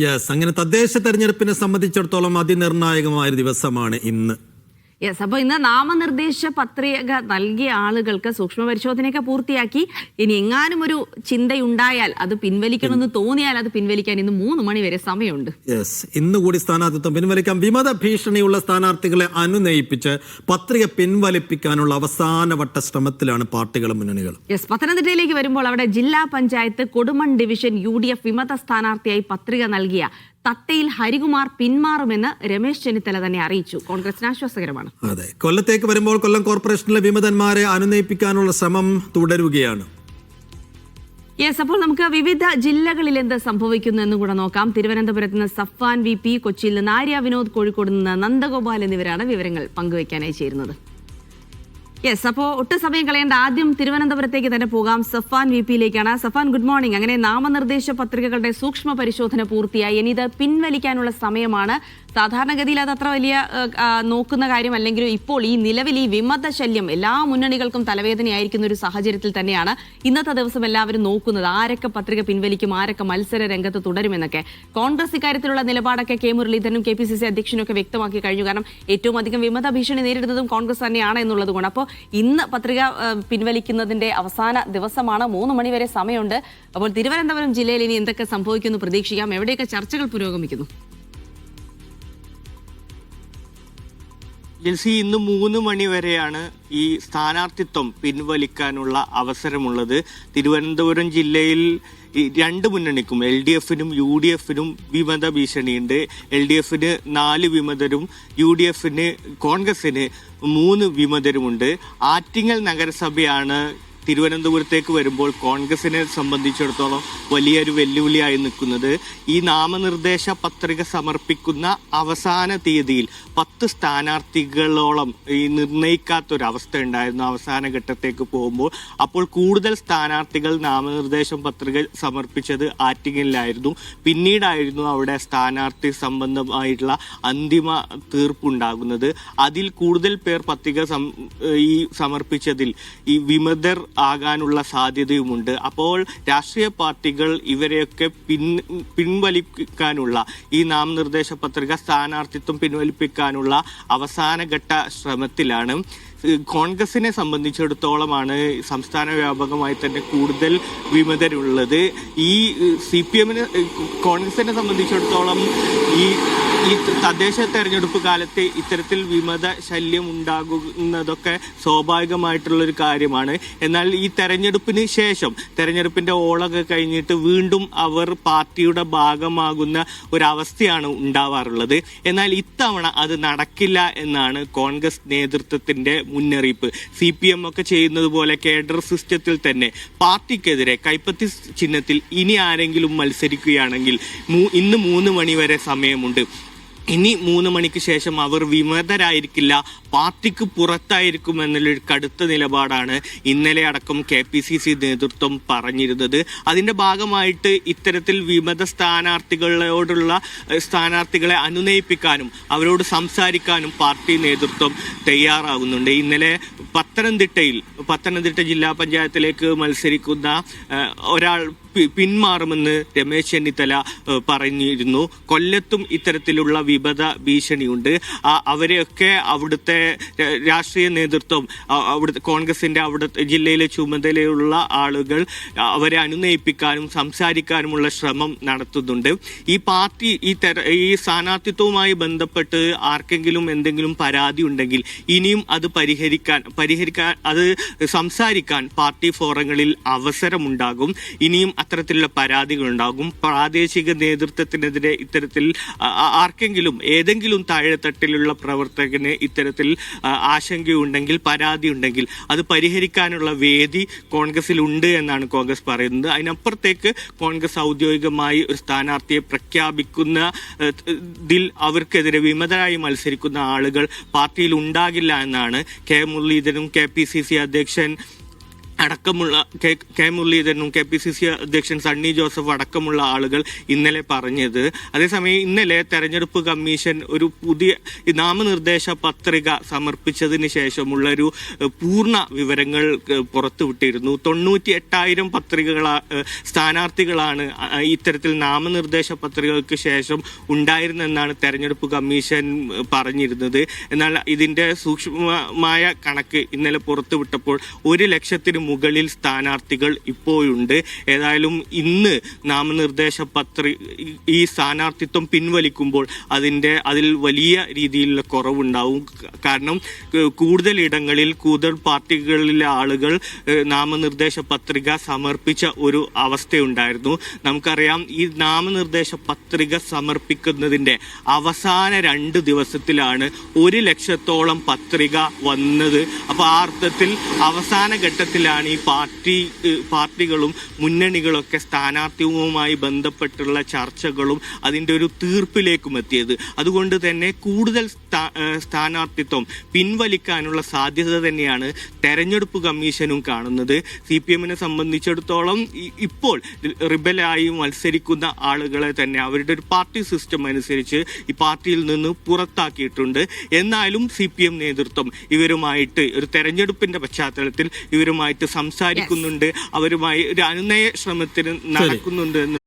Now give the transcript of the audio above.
Yes അങ്ങനെ തദ്ദേശ തെരഞ്ഞെടുപ്പിനെ സംബന്ധിച്ചിടത്തോളം അതിനിർണായകമായ ദിവസമാണ് ഇന്ന്. യെസ് അപ്പോൾ ഇന്ന് നാമനിർദ്ദേശ പത്രിക നൽകിയ ആളുകൾക്ക് സൂക്ഷ്മ പരിശോധനയൊക്കെ പൂർത്തിയാക്കി. ഇനി എങ്ങാനും ഒരു ചിന്തയുണ്ടായാൽ അത് പിൻവലിക്കണമെന്ന് തോന്നിയാൽ അത് പിൻവലിക്കാൻ ഇന്ന് മൂന്ന് മണി വരെ സമയമുണ്ട്. യെസ് ഇന്ന് കൂടി സ്ഥാനാർത്ഥിത്വം പിൻവലിക്കാം. വിമത ഭീഷണിയുള്ള സ്ഥാനാർത്ഥികളെ അനുനയിപ്പിച്ച് പത്രിക പിൻവലിപ്പിക്കാനുള്ള അവസാനവട്ട ശ്രമത്തിലാണ് പാർട്ടികളും മുന്നണികളും. യെസ് പത്തനംതിട്ടയിലേക്ക് വരുമ്പോൾ അവിടെ ജില്ലാ panchayat Kodumon division U D F വിമത സ്ഥാനാർത്ഥിയായി പത്രിക നൽകിയ തട്ടയിൽ ഹരികുമാർ പിന്മാറുമെന്ന് രമേശ് ചെന്നിത്തല തന്നെ അറിയിച്ചു. കോൺഗ്രസിന് ആശ്വാസകരമാണ്. അതെ. കൊല്ലത്തേക്ക് വരുമ്പോൾ കൊല്ലം കോർപ്പറേഷനിലെ വിമതന്മാരെ അനുനയിപ്പിക്കാനുള്ള ശ്രമം തുടരുകയാണ്. യെസ് അപ്പോൾ നമുക്ക് വിവിധ ജില്ലകളിൽ എന്ത് സംഭവിക്കുന്നു എന്ന് കൂടെ നോക്കാം. തിരുവനന്തപുരത്ത് നിന്ന് സഫാൻ വി പി കൊച്ചിയിൽ നിന്ന് ആര്യ വിനോദ് കോഴിക്കോട് നിന്ന് നന്ദഗോപാൽ എന്നിവരാണ് വിവരങ്ങൾ പങ്കുവയ്ക്കാനായി ചേരുന്നത്. യെസ് അപ്പോൾ ഒട്ടും സമയം കളയേണ്ട. ആദ്യം തിരുവനന്തപുരത്തേക്ക് തന്നെ പോകാം. സഫാൻ വി പിയിലേക്കാണ് സഫാൻ ഗുഡ് മോർണിംഗ് അങ്ങനെ നാമനിർദ്ദേശ പത്രികകളുടെ സൂക്ഷ്മ പരിശോധന പൂർത്തിയായി. ഇനി ഇത് പിൻവലിക്കാനുള്ള സമയമാണ്. സാധാരണഗതിയിൽ അത് അത്ര വലിയ നോക്കുന്ന കാര്യം അല്ലെങ്കിലും ഇപ്പോൾ ഈ നിലവിൽ ഈ വിമത ശല്യം എല്ലാ മുന്നണികൾക്കും തലവേദനയായിരിക്കുന്ന ഒരു സാഹചര്യത്തിൽ തന്നെയാണ് ഇന്നത്തെ ദിവസം എല്ലാവരും നോക്കുന്നത്. ആരൊക്കെ പത്രിക പിൻവലിക്കും ആരൊക്കെ മത്സര രംഗത്ത് തുടരുമെന്നൊക്കെ. കോൺഗ്രസ് ഇക്കാര്യത്തിലുള്ള നിലപാടൊക്കെ കെ മുരളീധരനും കെ പി സി സി അധ്യക്ഷനും ഒക്കെ വ്യക്തമാക്കി കഴിഞ്ഞു. കാരണം ഏറ്റവും അധികം വിമത ഭീഷണി നേരിടുന്നതും കോൺഗ്രസ് തന്നെയാണ് എന്നുള്ളത് കൊണ്ട് അപ്പോൾ ഇന്ന് പത്രിക പിൻവലിക്കുന്നതിന്റെ അവസാന ദിവസമാണ്. മൂന്ന് മണിവരെ സമയമുണ്ട്. അപ്പോൾ തിരുവനന്തപുരം ജില്ലയിൽ ഇനി എന്തൊക്കെ സംഭവിക്കുമെന്ന് പ്രതീക്ഷിക്കാം. എവിടെയൊക്കെ ചർച്ചകൾ പുരോഗമിക്കുന്നു? ജിൽസി ഇന്ന് മൂന്ന് മണി വരെയാണ് ഈ സ്ഥാനാർത്ഥിത്വം പിൻവലിക്കാനുള്ള അവസരമുള്ളത്. തിരുവനന്തപുരം ജില്ലയിൽ രണ്ട് മുന്നണിക്കും എൽ ഡി എഫിനും യു ഡി എഫിനും വിമത ഭീഷണിയുണ്ട്. എൽ ഡി എഫിന് നാല് വിമതരും യു ഡി എഫിന് കോൺഗ്രസിന് മൂന്ന് വിമതരുമുണ്ട്. ആറ്റിങ്ങൽ നഗരസഭയാണ് തിരുവനന്തപുരത്തേക്ക് വരുമ്പോൾ കോൺഗ്രസിനെ സംബന്ധിച്ചിടത്തോളം വലിയൊരു വെല്ലുവിളിയായി നിൽക്കുന്നത് ഈ നാമനിർദ്ദേശ പത്രിക സമർപ്പിക്കുന്ന അവസാന തീയതിയിൽ പത്ത് സ്ഥാനാർത്ഥികളോളം ഈ നിർണയിക്കാത്തൊരവസ്ഥ ഉണ്ടായിരുന്നു അവസാന ഘട്ടത്തേക്ക് പോകുമ്പോൾ. അപ്പോൾ കൂടുതൽ സ്ഥാനാർത്ഥികൾ നാമനിർദ്ദേശം പത്രിക സമർപ്പിച്ചത് ആറ്റിങ്ങലിലായിരുന്നു. പിന്നീടായിരുന്നു അവിടെ സ്ഥാനാർത്ഥി സംബന്ധമായിട്ടുള്ള അന്തിമ തീർപ്പുണ്ടാകുന്നത്. അതിൽ കൂടുതൽ പേർ പത്രിക ഈ സമർപ്പിച്ചതിൽ ഈ വിമതർ ആകാനുള്ള സാധ്യതയുമുണ്ട്. അപ്പോൾ രാഷ്ട്രീയ പാർട്ടികൾ ഇവരെയൊക്കെ പിൻ പിൻവലിക്കാനുള്ള ഈ നാമനിർദ്ദേശ പത്രിക സ്ഥാനാർത്ഥിത്വം പിൻവലിപ്പിക്കാനുള്ള അവസാനഘട്ട ശ്രമത്തിലാണ്. കോൺഗ്രസിനെ സംബന്ധിച്ചിടത്തോളമാണ് സംസ്ഥാന വ്യാപകമായി തന്നെ കൂടുതൽ വിമതരുള്ളത്. ഈ സി പി എമ്മിനെ കോൺഗ്രസിനെ സംബന്ധിച്ചിടത്തോളം ഈ ഈ തദ്ദേശ തെരഞ്ഞെടുപ്പ് കാലത്ത് ഇത്തരത്തിൽ വിമത ശല്യം ഉണ്ടാകുന്നതൊക്കെ സ്വാഭാവികമായിട്ടുള്ള ഒരു കാര്യമാണ്. എന്നാൽ ഈ തെരഞ്ഞെടുപ്പിന് ശേഷം തെരഞ്ഞെടുപ്പിന്റെ ഓളൊക്കെ കഴിഞ്ഞിട്ട് വീണ്ടും അവർ പാർട്ടിയുടെ ഭാഗമാകുന്ന ഒരവസ്ഥയാണ് ഉണ്ടാവാറുള്ളത്. എന്നാൽ ഇത്തവണ അത് നടക്കില്ല എന്നാണ് കോൺഗ്രസ് നേതൃത്വത്തിന്റെ മുന്നറിയിപ്പ്. സി പി എം ഒക്കെ ചെയ്യുന്നത് പോലെ കേഡർ സിസ്റ്റത്തിൽ തന്നെ പാർട്ടിക്കെതിരെ കൈപ്പത്തി ചിഹ്നത്തിൽ ഇനി ആരെങ്കിലും മത്സരിക്കുകയാണെങ്കിൽ ഇന്ന് മൂന്ന് മണിവരെ സമയമുണ്ട്. ഇനി മൂന്ന് മണിക്ക് ശേഷം അവർ വിമതരായിരിക്കില്ല പാർട്ടിക്ക് പുറത്തായിരിക്കും എന്നുള്ളൊരു കടുത്ത നിലപാടാണ് ഇന്നലെ അടക്കം കെ പി സി സി നേതൃത്വം പറഞ്ഞിരുന്നത്. അതിന്റെ ഭാഗമായിട്ട് ഇത്തരത്തിൽ വിമത സ്ഥാനാർത്ഥികളോടുള്ള സ്ഥാനാർത്ഥികളെ അനുനയിപ്പിക്കാനും അവരോട് സംസാരിക്കാനും പാർട്ടി നേതൃത്വം തയ്യാറാകുന്നുണ്ട്. ഇന്നലെ പത്തനംതിട്ടയിൽ പത്തനംതിട്ട ജില്ലാ പഞ്ചായത്തിലേക്ക് മത്സരിക്കുന്ന ഒരാൾ പിന്മാറുമെന്ന് രമേശ് ചെന്നിത്തല പറഞ്ഞിരുന്നു. കൊല്ലത്തും ഇത്തരത്തിലുള്ള വിപത ഭീഷണിയുണ്ട്. അവരെയൊക്കെ അവിടുത്തെ രാഷ്ട്രീയ നേതൃത്വം അവിടുത്തെ കോൺഗ്രസിന്റെ അവിടുത്തെ ജില്ലയിലെ ചുമതലയുള്ള ആളുകൾ അവരെ അനുനയിപ്പിക്കാനും സംസാരിക്കാനുമുള്ള ശ്രമം നടത്തുന്നുണ്ട്. ഈ പാർട്ടി ഈ തെര ഈ സ്ഥാനാർത്ഥിത്വവുമായി ബന്ധപ്പെട്ട് ആർക്കെങ്കിലും എന്തെങ്കിലും പരാതി ഉണ്ടെങ്കിൽ ഇനിയും അത് പരിഹരിക്കാൻ പരിഹരിക്കാൻ അത് സംസാരിക്കാൻ പാർട്ടി ഫോറങ്ങളിൽ അവസരമുണ്ടാകും. ഇനിയും അത്തരത്തിലുള്ള പരാതികൾ ഉണ്ടാകും പ്രാദേശിക നേതൃത്വത്തിനെതിരെ ഇത്തരത്തിൽ ആർക്കെങ്കിലും ഏതെങ്കിലും താഴെത്തട്ടിലുള്ള പ്രവർത്തകന് ഇത്തരത്തിൽ ആശങ്കയുണ്ടെങ്കിൽ പരാതി ഉണ്ടെങ്കിൽ അത് പരിഹരിക്കാനുള്ള വേദി കോൺഗ്രസിൽ ഉണ്ട് എന്നാണ് കോൺഗ്രസ് പറയുന്നത്. അതിനപ്പുറത്തേക്ക് കോൺഗ്രസ് ഔദ്യോഗികമായി ഒരു സ്ഥാനാർത്ഥിയെ പ്രഖ്യാപിക്കുന്ന ഇതിൽ അവർക്കെതിരെ വിമതരായി മത്സരിക്കുന്ന ആളുകൾ പാർട്ടിയിൽ ഉണ്ടാകില്ല എന്നാണ് കെ മുരളീധരനും കെ പി സി സി അധ്യക്ഷൻ അടക്കമുള്ള കെ കെ മുരളീധരനും കെ പി സി സി അധ്യക്ഷൻ സണ്ണി ജോസഫ് അടക്കമുള്ള ആളുകൾ ഇന്നലെ പറഞ്ഞത്. അതേസമയം ഇന്നലെ തെരഞ്ഞെടുപ്പ് കമ്മീഷൻ ഒരു പുതിയ നാമനിർദ്ദേശ പത്രിക സമർപ്പിച്ചതിന് ശേഷമുള്ള ഒരു പൂർണ വിവരങ്ങൾ പുറത്തുവിട്ടിരുന്നു. തൊണ്ണൂറ്റി എട്ടായിരം പത്രികകളാ സ്ഥാനാർത്ഥികളാണ് ഇത്തരത്തിൽ നാമനിർദ്ദേശ പത്രികകൾക്ക് ശേഷം ഉണ്ടായിരുന്നെന്നാണ് തെരഞ്ഞെടുപ്പ് കമ്മീഷൻ പറഞ്ഞിരുന്നത്. എന്നാൽ ഇതിന്റെ സൂക്ഷ്മമായ കണക്ക് ഇന്നലെ പുറത്തുവിട്ടപ്പോൾ ഒരു ലക്ഷത്തിന് മുകളിൽ സ്ഥാനാർത്ഥികൾ ഇപ്പോഴുണ്ട്. ഏതായാലും ഇന്ന് നാമനിർദ്ദേശ പത്രി ഈ സ്ഥാനാർത്ഥിത്വം പിൻവലിക്കുമ്പോൾ അതിന്റെ അതിൽ വലിയ രീതിയിലുള്ള കുറവുണ്ടാവും. കാരണം കൂടുതൽ ഇടങ്ങളിൽ കൂടുതൽ പാർട്ടികളിലെ ആളുകൾ നാമനിർദ്ദേശ പത്രിക സമർപ്പിച്ച ഒരു അവസ്ഥയുണ്ടായിരുന്നു. നമുക്കറിയാം ഈ നാമനിർദ്ദേശ പത്രിക സമർപ്പിക്കുന്നതിന്റെ അവസാന രണ്ട് ദിവസത്തിലാണ് ഒരു ലക്ഷത്തോളം പത്രിക വന്നത്. അപ്പോൾ ആ അർത്ഥത്തിൽ അവസാന ഘട്ടത്തിലാണ് ഈ പാർട്ടി പാർട്ടികളും മുന്നണികളൊക്കെ സ്ഥാനാർത്ഥിയുമായി ബന്ധപ്പെട്ടുള്ള ചർച്ചകളും അതിന്റെ ഒരു തീർപ്പിലേക്കും എത്തിയത്. അതുകൊണ്ട് തന്നെ കൂടുതൽ സ്ഥാനാർത്ഥിത്വം പിൻവലിക്കാനുള്ള സാധ്യത തന്നെയാണ് തെരഞ്ഞെടുപ്പ് കമ്മീഷനും കാണുന്നത്. സി പി എമ്മിനെ സംബന്ധിച്ചിടത്തോളം ഇപ്പോൾ റിബലായി മത്സരിക്കുന്ന ആളുകളെ തന്നെ അവരുടെ ഒരു പാർട്ടി സിസ്റ്റം അനുസരിച്ച് ഈ പാർട്ടിയിൽ നിന്ന് പുറത്താക്കിയിട്ടുണ്ട്. എന്നാലും സി പി എം നേതൃത്വം ഇവരുമായിട്ട് ഒരു തെരഞ്ഞെടുപ്പിന്റെ പശ്ചാത്തലത്തിൽ ഇവരുമായിട്ട് സംസാരിക്കുന്നുണ്ട്. അവരുമായി ഒരു അനുനയ ശ്രമത്തിന് നടക്കുന്നുണ്ട് എന്ന്